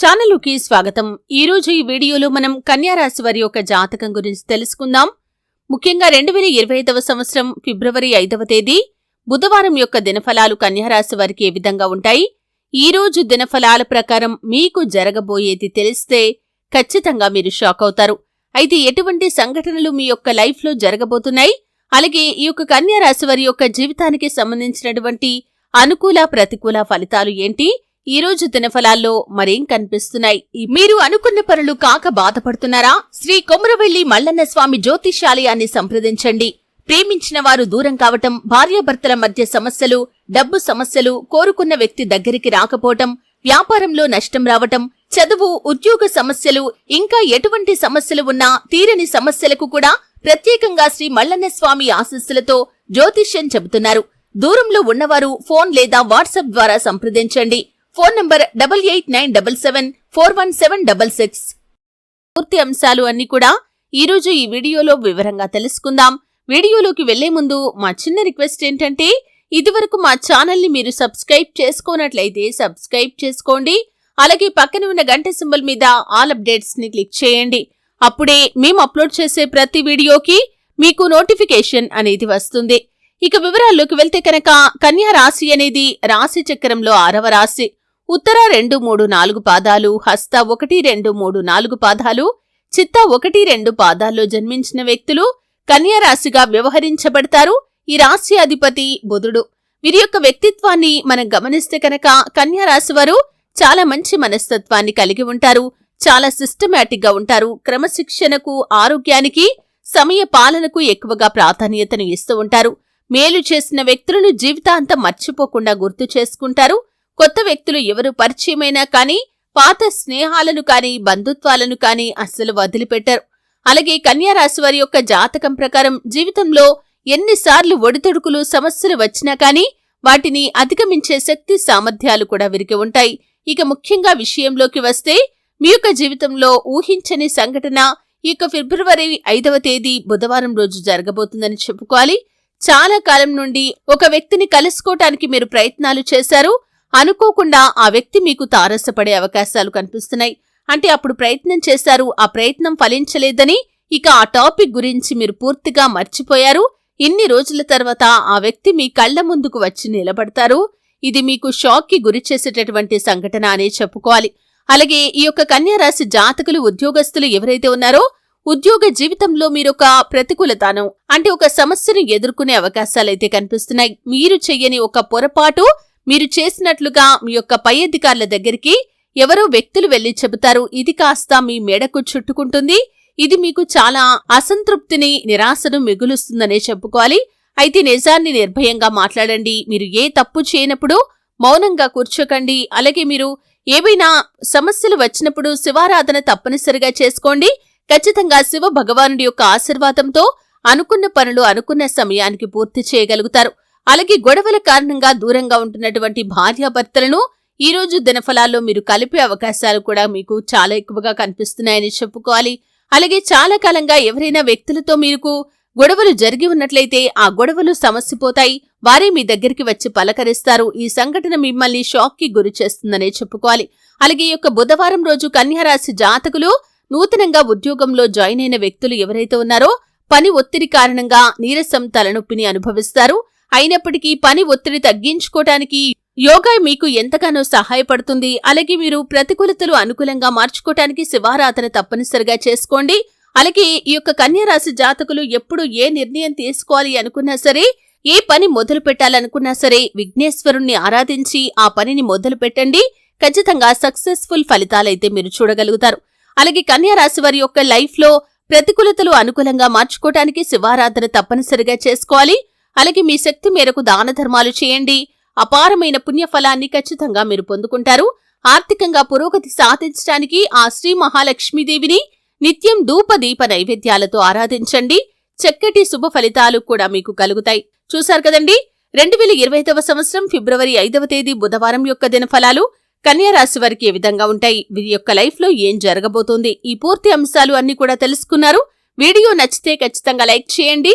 ఛానలుకి స్వాగతం. ఈ రోజు ఈ వీడియోలో మనం కన్యారాశి వారి యొక్క జాతకం గురించి తెలుసుకుందాం. ముఖ్యంగా రెండు వేల ఇరవై ఐదవ సంవత్సరం ఫిబ్రవరి ఐదవ తేదీ బుధవారం యొక్క దినఫలాలు కన్యారాశి వారికి ఏ విధంగా ఉంటాయి? ఈ రోజు దినఫలాల ప్రకారం మీకు జరగబోయేది తెలిస్తే ఖచ్చితంగా మీరు షాక్ అవుతారు. అయితే ఎటువంటి సంఘటనలు మీ యొక్క లైఫ్లో జరగబోతున్నాయి? అలాగే ఈ యొక్క కన్యారాశి వారి యొక్క జీవితానికి సంబంధించినటువంటి అనుకూల ప్రతికూల ఫలితాలు ఏంటి? ఈ రోజు దినఫలాల్లో మరేం కనిపిస్తున్నాయి? మీరు అనుకున్న పనులు కాక బాధపడుతున్నారా? శ్రీ కొమరవెల్లి మల్లన్న స్వామి జ్యోతిషాలయాన్ని సంప్రదించండి. ప్రేమించిన వారు దూరం కావటం భార్యాభర్తల మధ్య సమస్యలు డబ్బు సమస్యలు కోరుకున్న వ్యక్తి దగ్గరికి రాకపోవటం వ్యాపారంలో నష్టం రావటం చదువు ఉద్యోగ సమస్యలు ఇంకా ఎటువంటి సమస్యలు ఉన్నా తీరని సమస్యలకు కూడా ప్రత్యేకంగా శ్రీ మల్లన్న స్వామి ఆశస్సులతో జ్యోతిష్యం చెబుతున్నారు. దూరంలో ఉన్నవారు ఫోన్ లేదా వాట్సాప్ ద్వారా సంప్రదించండి. Phone number double eight nine double seven four one seven double six. పూర్తి అంశాలు అన్ని కూడా ఈ రోజు ఈ వీడియోలో వివరంగా తెలుసుకుందాం. వీడియోలోకి వెళ్ళే ముందు మా చిన్న రిక్వెస్ట్ ఏంటంటే ఇదివరకు మా ఛానల్ని మీరు సబ్స్క్రైబ్ చేసుకోనట్లయితే సబ్స్క్రైబ్ చేసుకోండి. అలాగే పక్కన ఉన్న గంట సింబల్ మీద ఆల్ అప్డేట్స్ని క్లిక్ చేయండి. అప్పుడే మేము అప్లోడ్ చేసే ప్రతి వీడియోకి మీకు నోటిఫికేషన్ అనేది వస్తుంది. ఇక వివరాల్లోకి వెళ్తే కనుక కన్యా రాశి అనేది రాశి చక్రంలో ఆరవ రాశి. ఉత్తర రెండు మూడు నాలుగు పాదాలు హస్త ఒకటి రెండు మూడు నాలుగు పాదాలు చిత్త ఒకటి రెండు పాదాల్లో జన్మించిన వ్యక్తులు కన్యారాశిగా వ్యవహరించబడతారు. ఈ రాశి అధిపతి బుధుడు. వీరి యొక్క వ్యక్తిత్వాన్ని మనం గమనిస్తే కనుక కన్యారాశి వారు చాలా మంచి మనస్తత్వాన్ని కలిగి ఉంటారు. చాలా సిస్టమేటిక్గా ఉంటారు. క్రమశిక్షణకు ఆరోగ్యానికి సమయ పాలనకు ఎక్కువగా ప్రాధాన్యతను ఇస్తూ ఉంటారు. మేలు చేసిన వ్యక్తులను జీవితాంతం మర్చిపోకుండా గుర్తు చేసుకుంటారు. కొత్త వ్యక్తులు ఎవరు పరిచయమైనా కానీ పాత స్నేహాలను కానీ బంధుత్వాలను కానీ అస్సలు వదిలిపెట్టారు. అలాగే కన్యారాశి వారి యొక్క జాతకం ప్రకారం జీవితంలో ఎన్నిసార్లు ఒడితొడుకులు సమస్యలు వచ్చినా కానీ వాటిని అధిగమించే శక్తి సామర్థ్యాలు కూడా విరిగి ఉంటాయి. ఇక ముఖ్యంగా విషయంలోకి వస్తే మీ యొక్క జీవితంలో ఊహించని సంఘటన ఈ యొక్క ఫిబ్రవరి ఐదవ తేదీ బుధవారం రోజు జరగబోతుందని చెప్పుకోవాలి. చాలా కాలం నుండి ఒక వ్యక్తిని కలుసుకోవటానికి మీరు ప్రయత్నాలు చేశారు. అనుకోకుండా ఆ వ్యక్తి మీకు తారసపడే అవకాశాలు కనిపిస్తున్నాయి. అంటే అప్పుడు ప్రయత్నం చేశారు ఆ ప్రయత్నం ఫలించలేదని ఇక ఆ టాపిక్ గురించి మీరు పూర్తిగా మర్చిపోయారు. ఇన్ని రోజుల తర్వాత ఆ వ్యక్తి మీ కళ్ళ ముందుకు వచ్చి నిలబడతారు. ఇది మీకు షాక్కి గురి చేసేటటువంటి సంఘటన అనే చెప్పుకోవాలి. అలాగే ఈ యొక్క కన్యారాశి జాతకులు ఉద్యోగస్తులు ఎవరైతే ఉన్నారో ఉద్యోగ జీవితంలో మీరొక ప్రతికూలతను అంటే ఒక సమస్యను ఎదుర్కొనే అవకాశాలైతే కనిపిస్తున్నాయి. మీరు చెయ్యని ఒక పొరపాటు మీరు చేసినట్లుగా మీ యొక్క పై అధికారుల దగ్గరికి ఎవరో వ్యక్తులు వెళ్ళి చెబుతారు. ఇది కాస్త మీ మెడకు చుట్టుకుంటుంది. ఇది మీకు చాలా అసంతృప్తిని నిరాశను మిగులుస్తుందనే చెప్పుకోవాలి. అయితే నిజాన్ని నిర్భయంగా మాట్లాడండి. మీరు ఏ తప్పు చేయనప్పుడు మౌనంగా కూర్చోకండి. అలాగే మీరు ఏవైనా సమస్యలు వచ్చినప్పుడు శివారాధన తప్పనిసరిగా చేసుకోండి. ఖచ్చితంగా శివ భగవానుడి యొక్క ఆశీర్వాదంతో అనుకున్న పనులు అనుకున్న సమయానికి పూర్తి చేయగలుగుతారు. అలాగే గొడవల కారణంగా దూరంగా ఉంటున్నటువంటి భార్యాభర్తలను ఈ రోజు దినఫలాల్లో మీరు కలిపే అవకాశాలు కూడా మీకు చాలా ఎక్కువగా కనిపిస్తున్నాయని చెప్పుకోవాలి. అలాగే చాలా కాలంగా ఎవరైనా వ్యక్తులతో మీకు గొడవలు జరిగి ఉన్నట్లయితే ఆ గొడవలు సమస్యపోతాయి వారే మీ దగ్గరికి వచ్చి పలకరిస్తారు. ఈ సంఘటన మిమ్మల్ని షాక్కి గురి చేస్తుందనే చెప్పుకోవాలి. అలాగే ఈ యొక్క బుధవారం రోజు కన్యారాశి జాతకులు నూతనంగా ఉద్యోగంలో జాయిన్ అయిన వ్యక్తులు ఎవరైతే ఉన్నారో పని ఒత్తిడి కారణంగా నీరసం తలనొప్పిని అనుభవిస్తారు. అయినప్పటికీ పని ఒత్తిడి తగ్గించుకోవటానికి యోగా మీకు ఎంతగానో సహాయపడుతుంది. అలాగే మీరు ప్రతికూలతలు అనుకూలంగా మార్చుకోవటానికి శివారాధన తప్పనిసరిగా చేసుకోండి. అలాగే ఈ యొక్క కన్యారాశి జాతకులు ఎప్పుడు ఏ నిర్ణయం తీసుకోవాలి అనుకున్నా సరే ఏ పని మొదలు పెట్టాలనుకున్నా సరే విఘ్నేశ్వరుణ్ణి ఆరాధించి ఆ పనిని మొదలు పెట్టండి. ఖచ్చితంగా సక్సెస్ఫుల్ ఫలితాలైతే మీరు చూడగలుగుతారు. అలాగే కన్యారాశి వారి యొక్క లైఫ్లో ప్రతికూలతలు అనుకూలంగా మార్చుకోవటానికి శివారాధన తప్పనిసరిగా చేసుకోవాలి. అలాగే మీ శక్తి మేరకు దాన ధర్మాలు చేయండి. అపారమైన పుణ్యఫలాన్ని ఖచ్చితంగా మీరు పొందుకుంటారు. ఆర్థికంగా పురోగతి సాధించడానికి ఆ శ్రీ మహాలక్ష్మీదేవిని నిత్యం ధూపదీప నైవేద్యాలతో ఆరాధించండి. చక్కటి శుభ ఫలితాలు కూడా మీకు కలుగుతాయి. చూశారు కదండి? రెండు వేల ఇరవై ఐదవ సంవత్సరం ఫిబ్రవరి ఐదవ తేదీ బుధవారం యొక్క దినఫలాలు కన్యారాశి వారికి ఏ విధంగా ఉంటాయి? వీరి యొక్క లైఫ్లో ఏం జరగబోతోంది? ఈ పూర్తి అంశాలు అన్ని కూడా తెలుసుకున్నారు. వీడియో నచ్చితే ఖచ్చితంగా లైక్ చేయండి.